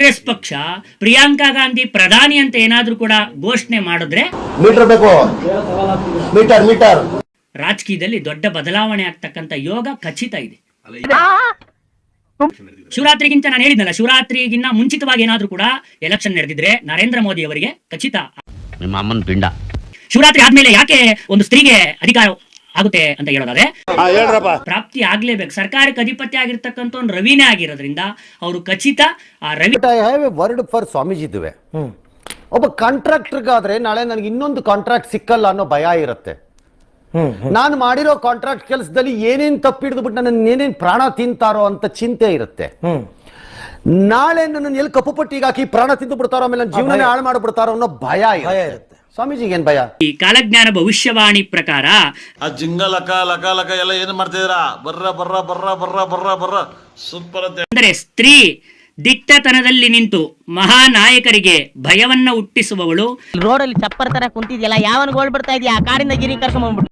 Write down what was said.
ಕಾಂಗ್ರೆಸ್ ಪಕ್ಷ ಪ್ರಿಯಾಂಕಾ ಗಾಂಧಿ ಪ್ರಧಾನಿ ಅಂತ ಏನಾದ್ರೂ ಕೂಡ ಘೋಷಣೆ ಮಾಡಿದ್ರೆ ಮೀಟರ್ ಬೇಕು. Meter meter. ರಾಜಕೀಯದಲ್ಲಿ ದೊಡ್ಡ ಬದಲಾವಣೆ ಆಗ್ತಕ್ಕಂಥ ಯೋಗ ಖಚಿತ ಇದೆ. ಶಿವರಾತ್ರಿಗಿಂತ ನಾನು ಹೇಳಿದ್ನಲ್ಲ ಶಿವರಾತ್ರಿಗಿನ್ನ ಮುಂಚಿತವಾಗಿ ಏನಾದ್ರೂ ಕೂಡ ಎಲೆಕ್ಷನ್ ನಡೆದಿದ್ರೆ ನರೇಂದ್ರ ಮೋದಿ ಅವರಿಗೆ ಖಚಿತ. ನಿಮ್ಮ ಅಮ್ಮನ ಪಿಂಡ. ಶಿವರಾತ್ರಿ ಆದ್ಮೇಲೆ ಯಾಕೆ ಒಂದು ಸ್ತ್ರೀಗೆ ಅಧಿಕಾರ ಆಗುತ್ತೆ ಅಂತ ಹೇಳೋದಾದ್ರೆ ಪ್ರಾಪ್ತಿ ಆಗ್ಲೇಬೇಕು. ಸರ್ಕಾರಕ್ಕೆ ಅಧಿಪತಿ ಆಗಿರ್ತಕ್ಕಂಥ ಒಂದು ರವಿನೇ ಆಗಿರೋದ್ರಿಂದ ಅವರು ಖಚಿತ. ಆ Ravi I have a word for ಸ್ವಾಮೀಜಿದುವೆ. ಒಬ್ಬ ಕಾಂಟ್ರಾಕ್ಟರ್ಗಾದ್ರೆ ನಾಳೆ ನನಗೆ ಇನ್ನೊಂದು ಕಾಂಟ್ರಾಕ್ಟ್ ಸಿಕ್ಕಲ್ಲ ಅನ್ನೋ ಭಯ ಇರುತ್ತೆ. ನಾನು ಮಾಡಿರೋ ಕಾಂಟ್ರಾಕ್ಟ್ ಕೆಲಸದಲ್ಲಿ ಏನೇನ್ ತಪ್ಪಿಡಿದು ಬಿಟ್ಟು ನನ್ನ ಏನೇನ್ ಪ್ರಾಣ ತಿಂತಾರೋ ಅಂತ ಚಿಂತೆ ಇರುತ್ತೆ. ನಾಳೆ ನನ್ನ ಎಲ್ಲಿ ಕಪ್ಪು ಪಟ್ಟಿಗೆ ಹಾಕಿ ಪ್ರಾಣ ತಿಂದು ಬಿಡ್ತಾರೋ ಆಮೇಲೆ ನನ್ನ ಜೀವನ ಹಾಳು ಮಾಡಿಬಿಡ್ತಾರೋ ಅನ್ನೋ ಭಯ ಇರುತ್ತೆ. ಸ್ವಾಮೀಜಿಗೆ ಏನ್ ಭಯ? ಈ ಕಾಲಜ್ಞಾನ ಭವಿಷ್ಯವಾಣಿ ಪ್ರಕಾರ ಆ ಜಿಂಗ ಲಕ ಲಕ ಲಕ ಎಲ್ಲ ಏನ್ ಮಾಡ್ತಿದ್ದೀರಾ? ಬರ್ರ ಬರ್ರ ಬರ್ರ ಬರ್ರ ಬರ್ರ ಬರ್ರ. ಸೂಪರ್ ಅಂದ್ರೆ ಅಂದರೆ ಸ್ತ್ರೀ ದಿಟ್ಟತನದಲ್ಲಿ ನಿಂತು ಮಹಾನಾಯಕರಿಗೆ ಭಯವನ್ನ ಹುಟ್ಟಿಸುವವಳು. ರೋಡಲ್ಲಿ ಚಪ್ಪರ್ ತರ ಕುಂತಿದ್ಯಲ್ಲ ಯಾವನ್ ಗೋಳ್ ಬಿಡ್ತಾ ಇದೀಯ? ಆ ಕಾರಿಂದ ಗಿರಿ ಕರ್ಕೊಂಡ್ ಬಂದ್ಬಿಟ್ಟು